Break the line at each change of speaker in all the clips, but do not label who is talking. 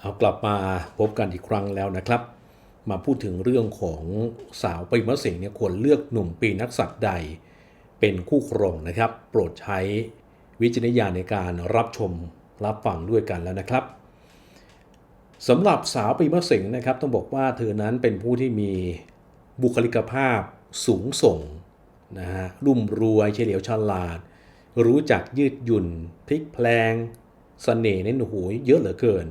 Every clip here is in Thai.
เอากลับมาพบกันอีกครั้งแล้วนะครับ มาพูดถึงเรื่องของสาวปริมะสิงเนี่ยควรเลือกหนุ่มปีนักสัตว์ใด เป็นคู่ครองนะครับ โปรดใช้วิจารณญาณในการรับชมรับฟังด้วยกันแล้วนะครับสำหรับสาวปีมะสิงนะครับ ต้องบอกว่าเธอนั้นเป็นผู้ที่มีบุคลิกภาพสูงส่งนะฮะรุ่มรวยเฉลียวฉลาด รู้จักยืดหยุ่นพลิกแพลงสเสน่ห์ในหนูหูเยอะเหลือเกิน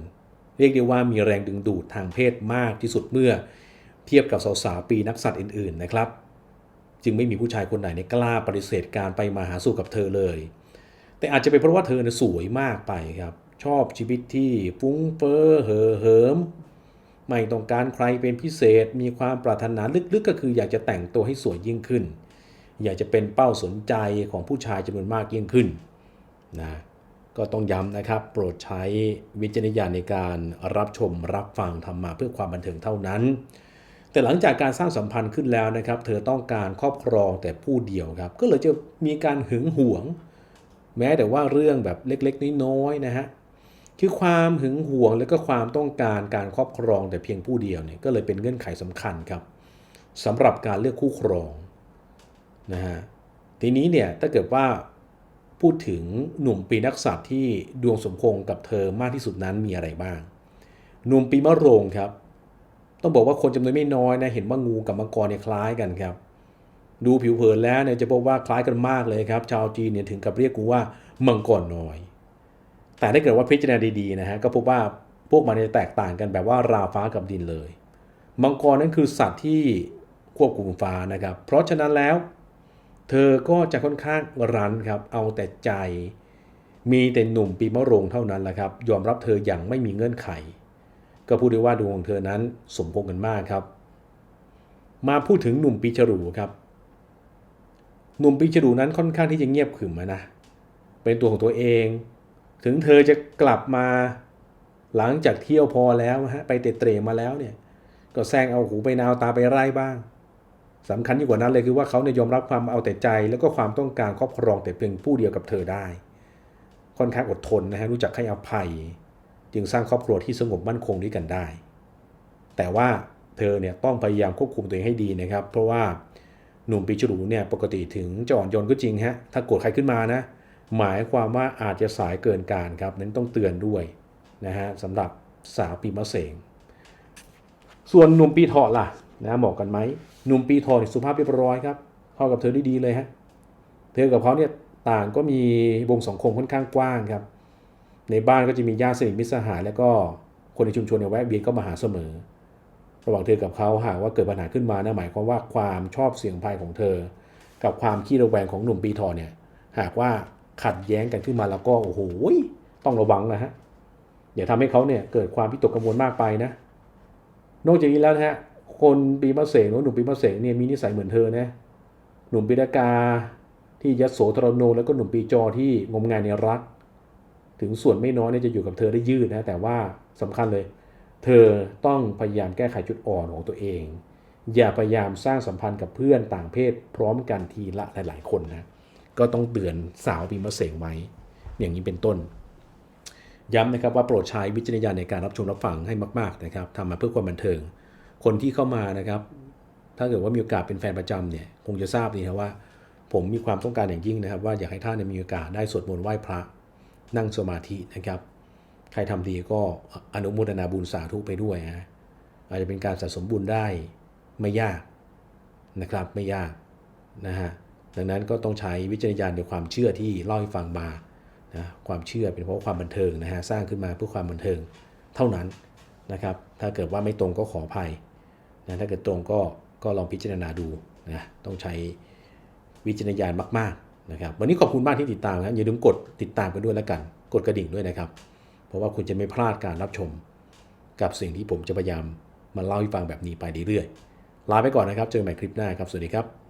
เรียกได้ว่ามีแรงดึงดูดทางเพศมากที่สุดเมื่อเทียบกับสาวๆปีนักสัตว์อื่นๆนะครับ จึงไม่มีผู้ชายคนไหนในกล้าปฏิเสธการไปมาหาสู่กับเธอเลย แต่อาจจะเป็นเพราะว่าเธอสวยมากไปครับ ชอบชีวิตที่ฟุ้งเฟ้อเห่อเหิมไม่ต้องการใครเป็นพิเศษ มีความปรารถนาลึกๆก็คืออยากจะแต่งตัวให้สวยยิ่งขึ้น อยากจะเป็นเป้าสนใจของผู้ชายจำนวนมากยิ่งขึ้นนะ ก็ต้องย้ำนะครับ โปรดใช้วิจารณญาณในการรับชมรับฟังทำมาเพื่อความบันเทิงเท่านั้น แต่หลังจากการสร้างสัมพันธ์ขึ้นแล้วนะครับ เธอต้องการครอบครองแต่ผู้เดียวครับ ก็เลยจะมีการหึงหวง แม้แต่ว่าเรื่องแบบเล็กๆ น้อยๆนะฮะคือความหึงหวงและก็ความต้องการการครอบครองแต่เพียงผู้เดียวเนี่ยก็เลยเป็นเงื่อนไขสำคัญครับสำหรับการเลือกคู่ครองนะฮะทีนี้เนี่ยถ้าเกิดว่า พูดถึงหนุ่มปีนักษัตรที่ดวงสมพงกับเธอมากที่สุดนั้นมีอะไรบ้าง หนุ่มปีมะโรงครับ ต้องบอกว่าคนจำนวนไม่น้อยนะเห็นว่างูกับมังกรเนี่ยคล้ายกันครับ ดูผิวเผินแล้วเนี่ยจะพบว่าคล้ายกันมากเลยครับ ชาวจีนเนี่ยถึงกับเรียกกูว่ามังกรน้อย แต่ถ้าเกิดว่าพิจารณาดีๆนะฮะก็พบว่าพวกมันเนี่ยแตกต่างกันแบบว่าราวฟ้ากับดินเลย มังกรนั่นคือสัตว์ที่ควบคุมฟ้านะครับ เพราะฉะนั้นแล้ว เธอก็จะค่อนข้างรั้นครับ เอาแต่ใจ มีแต่หนุ่มปีมะโรงเท่านั้นแหละครับ ยอมรับเธออย่างไม่มีเงื่อนไข ก็พูดได้ว่าดวงของเธอนั้นสมพงกันมากครับ มาพูดถึงหนุ่มปีฉลูครับ หนุ่มปีฉลูนั้นค่อนข้างที่จะเงียบขรึมนะ เป็นตัวของตัวเอง ถึงเธอจะกลับมาหลังจากเที่ยวพอแล้วฮะไปเตะเตรมาแล้วเนี่ย ก็แซงเอาหูไปนาวตาไปไร่บ้าง สำคัญยิ่งกว่านั้นเลยคือว่าเขาเนี่ยยอมรับความเอาแต่ใจ แล้วก็ความต้องการครอบครองแต่เพียงผู้เดียวกับเธอได้ ค่อนข้างอดทนนะฮะรู้จักให้อภัย จึงสร้างครอบครัวที่สงบมั่นคงด้วยกันได้ แต่ว่าเธอเนี่ยต้องพยายามควบคุมตัวเองให้ดีนะครับ เพราะว่าหนุ่มปีฉลูเนี่ยปกติถึงจะอ่อนโยนก็จริงฮะถ้าโกรธใครขึ้นมานะ หมายความว่าอาจจะสายเกินการครับนั้นต้องเตือนด้วยนะฮะสำหรับสาวปีมะเสงส่วนหนุ่มปีเถาะล่ะ นะเหมาะกันไหมหนุ่มปีเถาะนี่สุภาพเรียบร้อยครับเข้ากับเธอได้ดีเลยฮะเธอกับเขาเนี่ยต่างก็มีวงสังคมค่อนข้างกว้างครับ ในบ้านก็จะมีญาติสนิทมิตรสหายแล้วก็คนในชุมชนเนี่ยแวะเวียนก็มาหาเสมอ ระหว่างเธอกับเขาหากว่าเกิดปัญหาขึ้นมานะหมายความว่าความชอบเสียงภัยของเธอ กับความขี้ระแวงของหนุ่มปีเถาะเนี่ยหากว่าขัดแย้งกันขึ้นมาแล้วก็โอ้โหต้องระวังนะฮะอย่าทำให้เขาเนี่ยเกิดความพิตกกังวลมากไปนะ นอกจากนี้แล้วนะฮะ คนปีมะเสงหรือหนุ่มปีมะเสงเนี่ยมีนิสัยเหมือนเธอนะหนุ่มปีดากาที่ยโสธรโน แล้วก็หนุ่มปีจอที่งมงายในรัก ถึงส่วนไม่น้อยเนี่ยจะอยู่กับเธอได้ยืดนะแต่ว่าสำคัญเลย เธอต้องพยายามแก้ไขจุดอ่อนของตัวเอง อย่าพยายามสร้างสัมพันธ์กับเพื่อนต่างเพศ พร้อมกันทีละหลาย ๆ คนนะก็ต้องเตือนสาวปีมะเสงไว้ อย่างนี้เป็นต้น ย้ำนะครับว่าโปรดใช้วิจารณญาณในการรับชมรับฟังให้มาก ๆนะครับทำมาเพื่อความบันเทิง คนที่เข้ามานะครับ ถ้าเกิดว่ามีโอกาสเป็นแฟนประจำเนี่ย คงจะทราบดีครับว่า ผมมีความต้องการอย่างยิ่งนะครับ ว่าอยากให้ท่านมีโอกาสได้สวดมนต์ไหว้พระ นั่งสมาธินะครับ ใครทำดีก็อนุโมทนาบุญสาธุไปด้วยนะอาจจะเป็นการสะสมบุญได้ไม่ยากนะครับไม่ยากนะฮะดังนั้นก็ต้องใช้วิจารณญาณในความเชื่อที่เล่าให้ฟังมานะความเชื่อเป็นเพราะความบันเทิงนะฮะสร้างขึ้นมาเพื่อความบันเทิงเท่านั้นนะครับ ถ้าเกิดว่าไม่ตรงก็ขออภัย นะถ้าเกิดตรงก็ก็ลองพิจารณาดูนะต้องใช้วิจารณญาณมากๆนะครับวันนี้ขอบคุณมากที่ติดตามนะอย่าลืมกดติดตามกันด้วยแล้วกันกดกระดิ่งด้วยนะครับ เพราะว่าคุณจะไม่พลาดการรับชม กับสิ่งที่ผมจะพยายามมาเล่าให้ฟังแบบนี้ไปเรื่อยๆลาไปก่อนนะครับ เจอกันใหม่คลิปหน้าครับ สวัสดีครับ